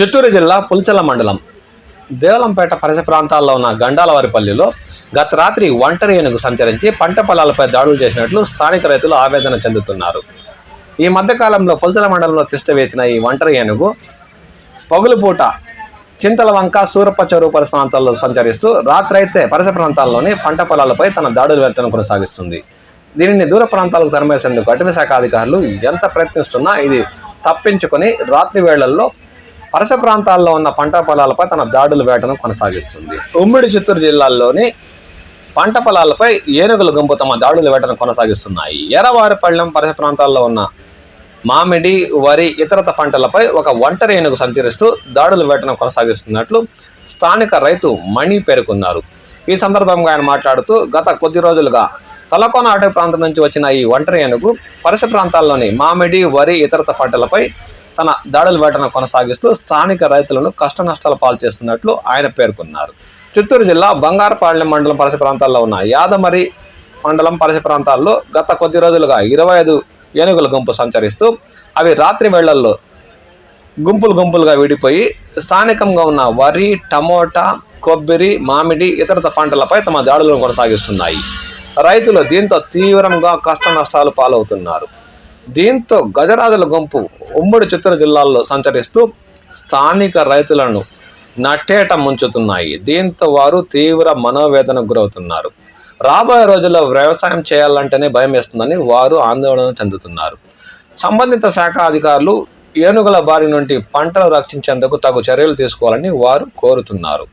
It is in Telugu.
చిత్తూరు జిల్లా పుల్చల మండలం. దేవలంపేట పరిసర ప్రాంతాల్లో ఉన్న గండాలవారిపల్లిలో గత రాత్రి ఒంటరి ఏనుగు సంచరించి పంట పొలాలపై దాడులు చేసినట్లు స్థానిక రైతులు ఆవేదన చెందుతున్నారు. ఈ మధ్యకాలంలో పుల్చల మండలంలో తిష్ట వేసిన ఈ ఒంటరి ఏనుగు పగులుపూట చింతలవంక సూరప్ప చెరువు పరిసర ప్రాంతాల్లో సంచరిస్తూ రాత్రైతే పరిసర ప్రాంతాల్లోని పంట పొలాలపై తన దాడులు పెట్టడం కొనసాగిస్తుంది. దీనిని దూర ప్రాంతాలకు తరిమేసేందుకు అటవీ శాఖ అధికారులు ఎంత ప్రయత్నిస్తున్నా ఇది తప్పించుకొని రాత్రి వేళల్లో పరస ప్రాంతాల్లో ఉన్న పంట పొలాలపై తన దాడులు వేటను కొనసాగిస్తుంది. ఉమ్మడి చిత్తూరు జిల్లాల్లోని పంట పొలాలపై ఏనుగుల గుంపు తమ దాడుల వేటను కొనసాగిస్తున్నాయి. ఎర్రవారిపళ్ళెం పరిసర ప్రాంతాల్లో ఉన్న మామిడి వరి ఇతరత పంటలపై ఒక ఒంటరి ఏనుగు సంచరిస్తూ దాడులు వేటను కొనసాగిస్తున్నట్లు స్థానిక రైతు మణి పేర్కొన్నారు. ఈ సందర్భంగా ఆయన మాట్లాడుతూ గత కొద్ది రోజులుగా తలకోన అటవీ ప్రాంతం నుంచి వచ్చిన ఈ ఒంటరి ఏనుగు పరిసర ప్రాంతాల్లోని మామిడి వరి ఇతరత పంటలపై తన దాడుల వేటను కొనసాగిస్తూ స్థానిక రైతులను కష్ట నష్టాల పాలు చేస్తున్నట్లు ఆయన పేర్కొన్నారు. చిత్తూరు జిల్లా బంగారపాళ్యం మండలం పరిసర ప్రాంతాల్లో ఉన్న యాదమరి మండలం పరిసర ప్రాంతాల్లో గత కొద్ది రోజులుగా ఇరవై ఐదు ఏనుగుల గుంపు సంచరిస్తూ అవి రాత్రి వేళల్లో గుంపులు గుంపులుగా విడిపోయి స్థానికంగా ఉన్న వరి టమోటా కొబ్బరి మామిడి ఇతరత పంటలపై తమ దాడులను కొనసాగిస్తున్నాయి. రైతులు దీంతో తీవ్రంగా కష్ట నష్టాలు పాలవుతున్నారు. దీంతో గజరాజుల గుంపు ఉమ్మడి చిత్తూరు జిల్లాల్లో సంచరిస్తూ స్థానిక రైతులను నట్టేట ముంచుతున్నాయి. దీంతో వారు తీవ్ర మనోవేదనకు గురవుతున్నారు. రాబోయే రోజుల్లో వ్యవసాయం చేయాలంటేనే భయం వేస్తుందని వారు ఆందోళన చెందుతున్నారు. సంబంధిత శాఖ అధికారులు ఏనుగుల బారి నుండి పంటలు రక్షించేందుకు తగు చర్యలు తీసుకోవాలని వారు కోరుతున్నారు.